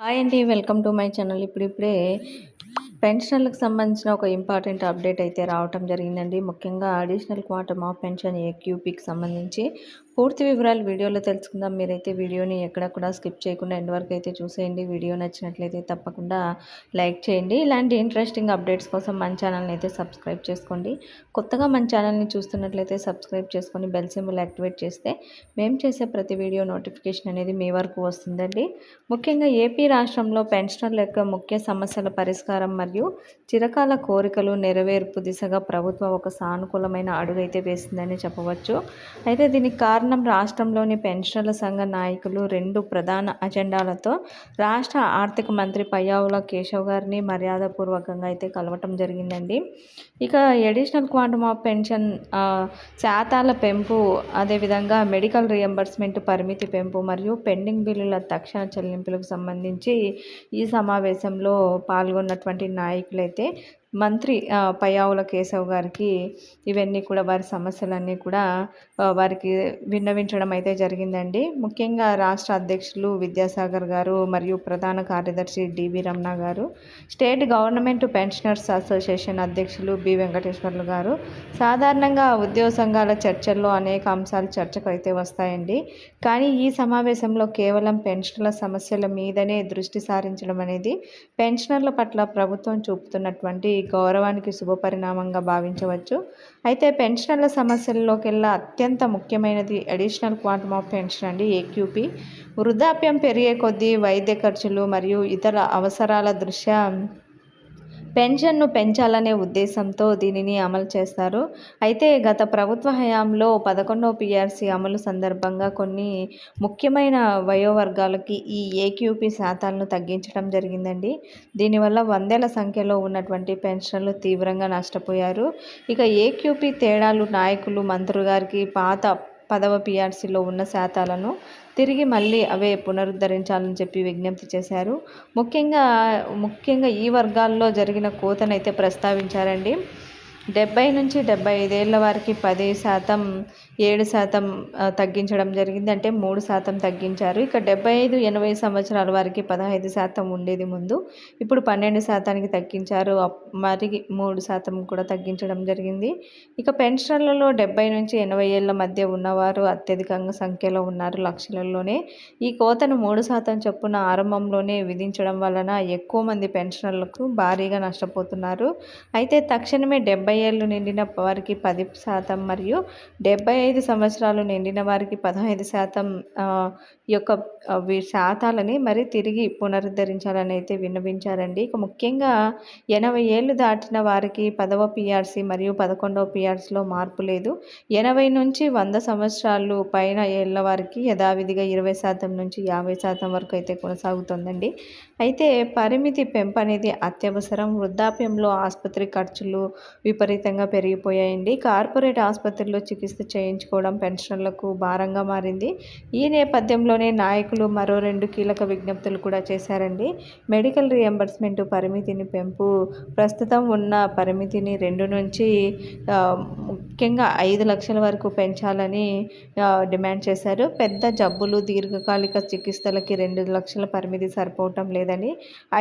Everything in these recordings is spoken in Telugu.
హాయ్ అండి వెల్కమ్ టు మై ఛానల్. ఇప్పుడిప్పుడే పెన్షన్లకు సంబంధించిన ఒక ఇంపార్టెంట్ అప్డేట్ అయితే రావటం జరిగిందండి. ముఖ్యంగా అడిషనల్ క్వాంటమ్ ఆఫ్ పెన్షన్ ఏక్యూపీకి సంబంధించి పూర్తి వివరాలు వీడియోలో తెలుసుకుందాం. మీరైతే వీడియోని ఎక్కడ కూడా స్కిప్ చేయకుండా ఎండ్ వరకు అయితే చూసేయండి. వీడియో నచ్చినట్లయితే తప్పకుండా లైక్ చేయండి. ఇలాంటి ఇంట్రెస్టింగ్ అప్డేట్స్ కోసం మన ఛానల్ని అయితే సబ్స్క్రైబ్ చేసుకోండి. కొత్తగా మన ఛానల్ని చూస్తున్నట్లయితే సబ్స్క్రైబ్ చేసుకొని బెల్ సింబల్ యాక్టివేట్ చేస్తే మేము చేసే ప్రతి వీడియో నోటిఫికేషన్ అనేది మీ వరకు వస్తుందండి. ముఖ్యంగా ఏపీ రాష్ట్రంలో పెన్షనర్ల యొక్క ముఖ్య సమస్యల పరిష్కారం మరియు చిరకాల కోరికలు నెరవేర్పు దిశగా ప్రభుత్వం ఒక సానుకూలమైన అడుగైతే వేసిందని చెప్పవచ్చు. అయితే దీనికి కారణం కారణం రాష్ట్రంలోని పెన్షనర్ల సంఘ నాయకులు రెండు ప్రధాన అజెండాలతో రాష్ట్ర ఆర్థిక మంత్రి పయ్యావుల కేశవ్ గారిని మర్యాదపూర్వకంగా అయితే కలవటం జరిగిందండి. ఇక ఎడిషనల్ క్వాంటమ్ ఆఫ్ పెన్షన్ శాతాల పెంపు అదేవిధంగా మెడికల్ రియంబర్స్మెంట్ పరిమితి పెంపు మరియు పెండింగ్ బిల్లుల తక్షణ చెల్లింపులకు సంబంధించి ఈ సమావేశంలో పాల్గొన్నటువంటి నాయకులైతే మంత్రి పయ్యావుల కేశవ్ గారికి ఇవన్నీ కూడా వారి సమస్యలన్నీ కూడా వారికి విన్నవించడం అయితే జరిగిందండి. ముఖ్యంగా రాష్ట్ర అధ్యక్షులు విద్యాసాగర్ గారు మరియు ప్రధాన కార్యదర్శి DV Ramana garu state government pensioners association అధ్యక్షులు బి. వెంకటేశ్వర్లు గారు సాధారణంగా ఉద్యోగ సంఘాల చర్చల్లో అనేక అంశాలు చర్చకు అయితే వస్తాయండి. కానీ ఈ సమావేశంలో కేవలం పెన్షనర్ల సమస్యల మీదనే దృష్టి సారించడం అనేది పెన్షనర్ల పట్ల ప్రభుత్వం చూపుతున్నటువంటి గౌరవానికి శుభపరిణామంగా భావించవచ్చు. అయితే పెన్షనర్ల సమస్యల్లోకెల్లా అత్యంత ముఖ్యమైనది అడిషనల్ క్వాంటమ్ ఆఫ్ పెన్షన్ అండి ఏక్యూపీ. వృద్ధాప్యం పెరిగే కొద్దీ వైద్య ఖర్చులు మరియు ఇతర అవసరాల దృష్ట్యా పెన్షన్ను పెంచాలనే ఉద్దేశంతో దీనిని అమలు చేస్తారు. అయితే గత ప్రభుత్వ హయాంలో పదకొండవ పిఆర్సీ అమలు సందర్భంగా కొన్ని ముఖ్యమైన వయోవర్గాలకి ఈ ఏక్యూపీ శాతాలను తగ్గించడం జరిగిందండి. దీనివల్ల వందేల సంఖ్యలో ఉన్నటువంటి పెన్షన్లు తీవ్రంగా నష్టపోయారు. ఇక ఏక్యూపీ తేడాలు నాయకులు మంత్రులు గారికి పాత పదవ పిఆర్సీలో ఉన్న శాతాలను తిరిగి మళ్ళీ అవే పునరుద్ధరించాలని చెప్పి విజ్ఞప్తి చేశారు. ముఖ్యంగా ముఖ్యంగా ఈ వర్గాల్లో జరిగిన కోతనైతే ప్రస్తావించారండి. డెబ్బై నుంచి డెబ్బై ఐదేళ్ళ వారికి పది శాతం ఏడు శాతం తగ్గించడం జరిగింది. అంటే మూడు శాతం తగ్గించారు. ఇక డెబ్బై ఐదు ఎనభై సంవత్సరాల వారికి పదహైదు శాతం ఉండేది ముందు. ఇప్పుడు పన్నెండు శాతానికి తగ్గించారు. మరి మూడు శాతం కూడా తగ్గించడం జరిగింది. ఇక పెన్షన్లలో డెబ్బై నుంచి ఎనభై ఏళ్ళ మధ్య ఉన్నవారు అత్యధికంగా సంఖ్యలో ఉన్నారు లక్షలలోనే. ఈ కోతను మూడు శాతం చొప్పున ఆరంభంలోనే విధించడం వలన ఎక్కువ మంది పెన్షనర్లకు భారీగా నష్టపోతున్నారు. అయితే తక్షణమే డెబ్బై ఏళ్ళు నిండిన వారికి పది శాతం మరియు డెబ్బై ఐదు సంవత్సరాలు నిండిన వారికి పదహైదు శాతం యొక్క శాతాలని మరి తిరిగి పునరుద్ధరించాలని అయితే విన్నవించారండి. ఇక ముఖ్యంగా ఎనభై ఏళ్ళు దాటిన వారికి పదవ పిఆర్సీ మరియు పదకొండవ పిఆర్సీలో మార్పు లేదు. ఎనభై నుంచి వంద సంవత్సరాలు పైన ఏళ్ళ వారికి యథావిధిగా ఇరవై శాతం నుంచి యాభై శాతం వరకు అయితే కొనసాగుతుందండి. అయితే పరిమితి పెంపు అనేది అత్యవసరం. వృద్ధాప్యంలో ఆసుపత్రి ఖర్చులు విపరీతంగా పెరిగిపోయాయండి. కార్పొరేట్ ఆసుపత్రిలో చికిత్స చేయించుకోవడం పెన్షన్లకు భారంగా మారింది. ఈ నేపథ్యంలోనే నాయకులు మరో రెండు కీలక విజ్ఞప్తులు కూడా చేశారండి. మెడికల్ రియంబర్స్మెంట్ పరిమితిని పెంపు ప్రస్తుతం ఉన్న పరిమితిని రెండు నుంచి ముఖ్యంగా ఐదు లక్షల వరకు పెంచాలని డిమాండ్ చేశారు. పెద్ద జబ్బులు దీర్ఘకాలిక చికిత్సలకి రెండు లక్షల పరిమితి సరిపోవటం లేదని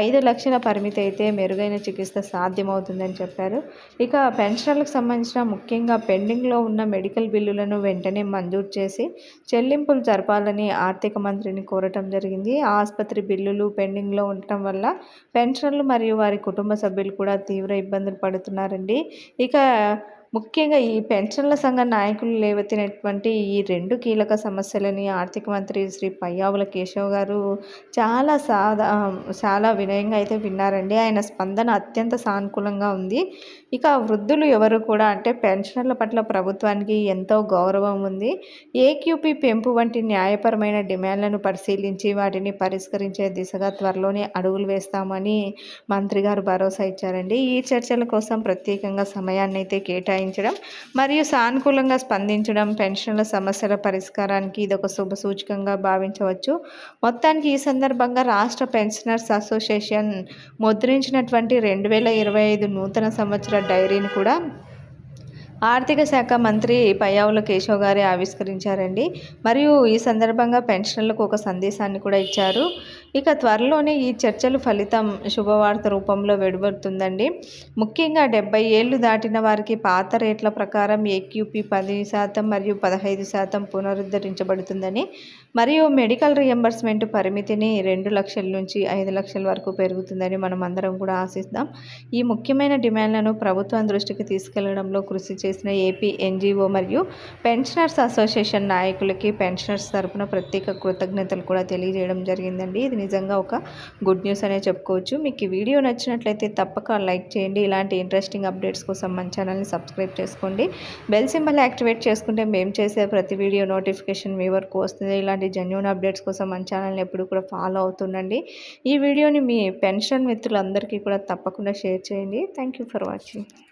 ఐదు లక్షల పరిమితి అయితే మెరుగైన చికిత్స సాధ్యమవుతుందని చెప్పారు. ఇక పెన్షన్లకు సంబంధించిన ముఖ్యంగా పెండింగ్లో ఉన్న మెడికల్ బిల్లులను వెంటనే మంజూరు చేసి చెల్లింపులు జరపాలని ఆర్థిక మంత్రిని కోరటం జరిగింది. ఆసుపత్రి బిల్లులు పెండింగ్లో ఉండటం వల్ల పెన్షన్లు మరియు వారి కుటుంబ సభ్యులు కూడా తీవ్ర ఇబ్బందులు పడుతున్నారండి. ఇక ముఖ్యంగా ఈ పెన్షన్ల సంఘ నాయకులు లేవెత్తినటువంటి ఈ రెండు కీలక సమస్యలని ఆర్థిక మంత్రి శ్రీ పయ్యావుల కేశవ్ గారు చాలా సాదా చాలా వినయంగా అయితే విన్నారండి. ఆయన స్పందన అత్యంత సానుకూలంగా ఉంది. ఇక వృద్ధులు ఎవరు కూడా అంటే పెన్షనర్ల పట్ల ప్రభుత్వానికి ఎంతో గౌరవం ఉంది. ఏక్యూపీ పెంపు వంటి న్యాయపరమైన డిమాండ్లను పరిశీలించి వాటిని పరిష్కరించే దిశగా త్వరలోనే అడుగులు వేస్తామని మంత్రి గారు భరోసా ఇచ్చారండి. ఈ చర్చల కోసం ప్రత్యేకంగా సమయాన్ని అయితే కేటాయించడం మరియు సానుకూలంగా స్పందించడం పెన్షన్ల సమస్యల పరిష్కారానికి ఇది ఒక శుభ సూచకంగా భావించవచ్చు. మొత్తానికి ఈ సందర్భంగా రాష్ట్ర పెన్షనర్స్ అసోసియేషన్ ముద్రించినటువంటి రెండు వేల ఇరవై ఐదు నూతన సంవత్సర డైరీని కూడా ఆర్థిక శాఖ మంత్రి పయ్యావుల కేశవ్ గారే ఆవిష్కరించారండి. మరియు ఈ సందర్భంగా పెన్షన్లకు ఒక సందేశాన్ని కూడా ఇచ్చారు. ఇక త్వరలోనే ఈ చర్చలు ఫలితం శుభవార్త రూపంలో వెడబడుతుందండి ముఖ్యంగా డెబ్బై ఏళ్ళు దాటిన వారికి పాత రేట్ల ప్రకారం ఏక్యూపీ పది శాతం మరియు పదహైదు శాతం పునరుద్ధరించబడుతుందని మరియు మెడికల్ రియంబర్స్మెంట్ పరిమితిని రెండు లక్షల నుంచి ఐదు లక్షల వరకు పెరుగుతుందని మనం అందరం కూడా ఆశిస్తాం. ఈ ముఖ్యమైన డిమాండ్లను ప్రభుత్వం దృష్టికి తీసుకెళ్ళడంలో కృషి చేసిన ఏపీ ఎన్జిఓ మరియు పెన్షనర్స్ అసోసియేషన్ నాయకులకి పెన్షనర్స్ తరపున ప్రత్యేక కృతజ్ఞతలు కూడా తెలియజేయడం జరిగిందండి. ఇది నిజంగా ఒక గుడ్ న్యూస్ అనే చెప్పుకోవచ్చు. మీకు ఈ వీడియో నచ్చినట్లయితే తప్పక లైక్ చేయండి. ఇలాంటి ఇంట్రెస్టింగ్ అప్డేట్స్ కోసం మన ఛానల్ని సబ్స్క్రైబ్ చేసుకోండి. బెల్ సింబల్ యాక్టివేట్ చేసుకుంటే మేము చేసే ప్రతి వీడియో నోటిఫికేషన్ మీ వరకు వస్తుంది. ఇలాంటి జెన్యున్ అప్డేట్స్ కోసం మన ఛానల్ని ఎప్పుడు కూడా ఫాలో అవుతుండండి. ఈ వీడియోని మీ పెన్షన్ మిత్రులందరికీ కూడా తప్పకుండా షేర్ చేయండి. Thank you for watching